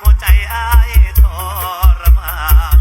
หัวใจอายทรมาน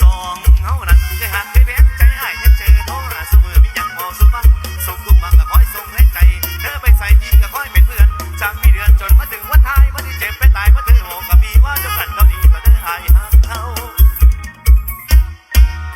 สองเฮานั้นเคหักเคแพ้ใจอายแทบเจอโทรเสมอมีหยังบ่สุบังสุขุกมังก็คอยส่งแรงใจ เธอไปใส่ดีก็คอยเป็นเพื่อน จามีเดือนจนมาถึงวันท้ายมาที่เจ็บไปตายมาเธอโหก็มีว่าจะกันเขาดีก็เด้ออายหักเขา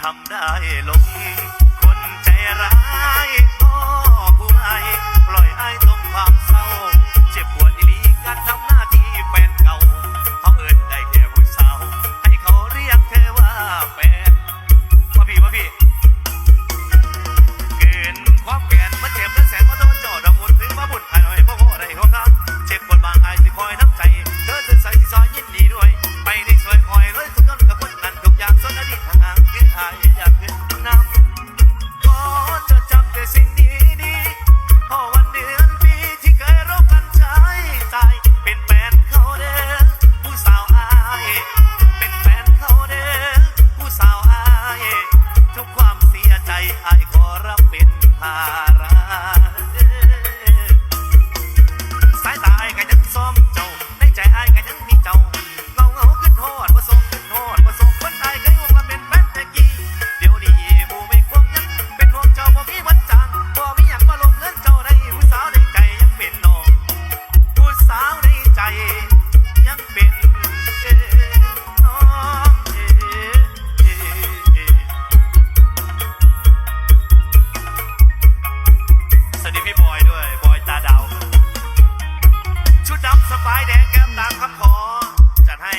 ทำได้ลงคนใจร้ายพ่อผู้ใหม่ Ah. ด้ยบอยตาดาว ชุดดำสบายแดงแก้มตามคำขอจัดให้